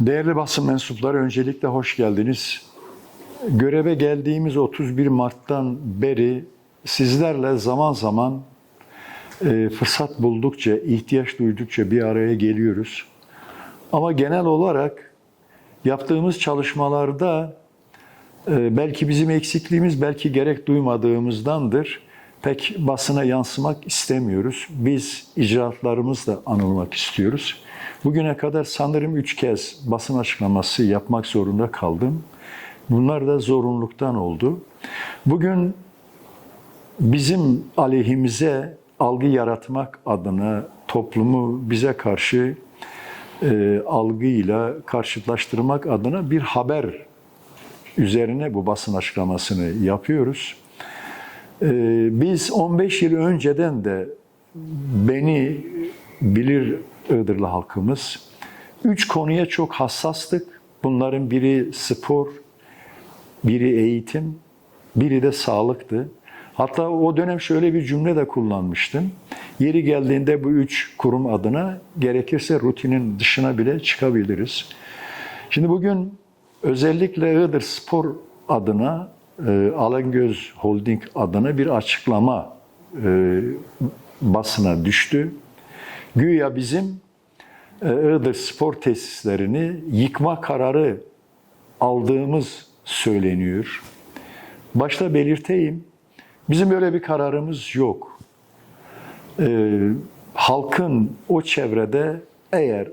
Değerli basın mensupları öncelikle hoş geldiniz. Göreve geldiğimiz 31 Mart'tan beri sizlerle zaman zaman e, fırsat buldukça, ihtiyaç duydukça bir araya geliyoruz. Ama genel olarak yaptığımız çalışmalarda e, belki bizim eksikliğimiz, belki gerek duymadığımızdandır. Pek basına yansımak istemiyoruz. Biz icraatlarımızla anılmak istiyoruz. Bugüne kadar sanırım üç kez basın açıklaması yapmak zorunda kaldım. Bunlar da zorunluluktan oldu. Bugün bizim aleyhimize algı yaratmak adına toplumu bize karşı e, algıyla karşılaştırmak adına bir haber üzerine bu basın açıklamasını yapıyoruz. E, biz 15 yıl önceden de beni bilir Iğdırlı halkımız. Üç konuya çok hassastık. Bunların biri spor, biri eğitim, biri de sağlıktı. Hatta o dönem şöyle bir cümle de kullanmıştım. Yeri geldiğinde bu üç kurum adına gerekirse rutinin dışına bile çıkabiliriz. Şimdi bugün özellikle Iğdır Spor adına, e, Alangöz Holding adına bir açıklama e, basına düştü. Güya bizim e, Iğdır spor tesislerini yıkma kararı aldığımız söyleniyor. Başta belirteyim, bizim böyle bir kararımız yok. Ee, halkın o çevrede eğer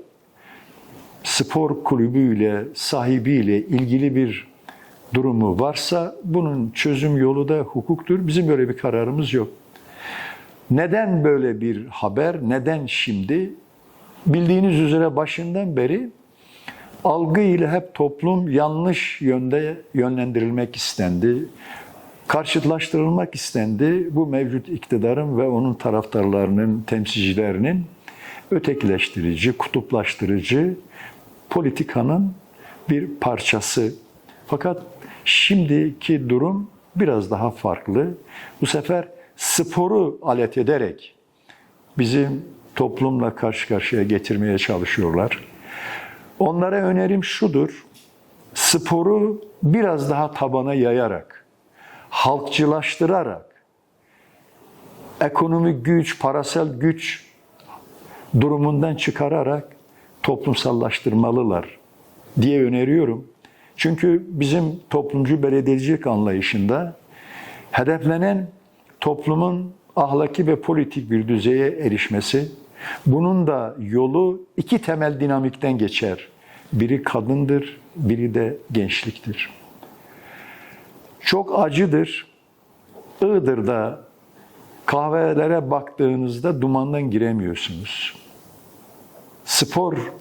spor kulübüyle, sahibiyle ilgili bir durumu varsa bunun çözüm yolu da hukuktur. Bizim böyle bir kararımız yok. Neden böyle bir haber? Neden şimdi? Bildiğiniz üzere başından beri algı ile hep toplum yanlış yönde yönlendirilmek istendi. Karşıtlaştırılmak istendi. Bu mevcut iktidarın ve onun taraftarlarının, temsilcilerinin ötekileştirici, kutuplaştırıcı politikanın bir parçası. Fakat şimdiki durum biraz daha farklı. Bu sefer sporu alet ederek bizim toplumla karşı karşıya getirmeye çalışıyorlar. Onlara önerim şudur. Sporu biraz daha tabana yayarak, halkçılaştırarak, ekonomik güç, parasal güç durumundan çıkararak toplumsallaştırmalılar diye öneriyorum. Çünkü bizim toplumcu belediyecilik anlayışında hedeflenen toplumun ahlaki ve politik bir düzeye erişmesi, bunun da yolu iki temel dinamikten geçer. Biri kadındır, biri de gençliktir. Çok acıdır. Iğdır'da kahvelere baktığınızda dumandan giremiyorsunuz. Spor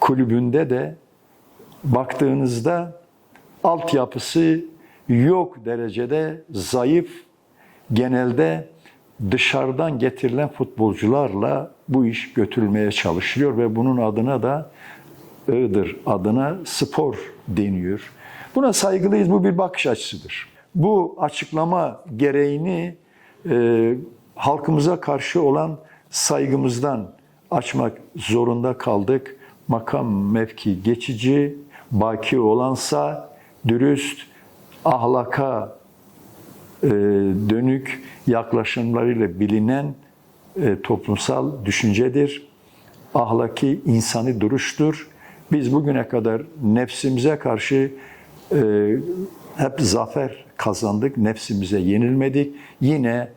kulübünde de baktığınızda altyapısı yok derecede zayıf, genelde dışarıdan getirilen futbolcularla bu iş götürülmeye çalışılıyor ve bunun adına da Iğdır adına spor deniyor. Buna saygılıyız, bu bir bakış açısıdır. Bu açıklama gereğini e, halkımıza karşı olan saygımızdan açmak zorunda kaldık. Makam mevki geçici, baki olansa dürüst, ahlaka dönük yaklaşımlarıyla bilinen e, toplumsal düşüncedir. Ahlaki insani duruştur. Biz bugüne kadar nefsimize karşı e, hep zafer kazandık, nefsimize yenilmedik. Yine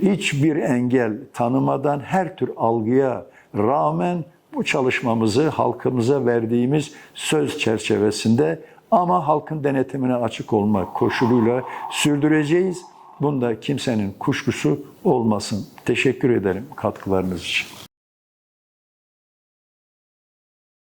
hiçbir engel tanımadan her tür algıya rağmen bu çalışmamızı halkımıza verdiğimiz söz çerçevesinde ama halkın denetimine açık olmak koşuluyla sürdüreceğiz. Bunda kimsenin kuşkusu olmasın. Teşekkür ederim katkılarınız için.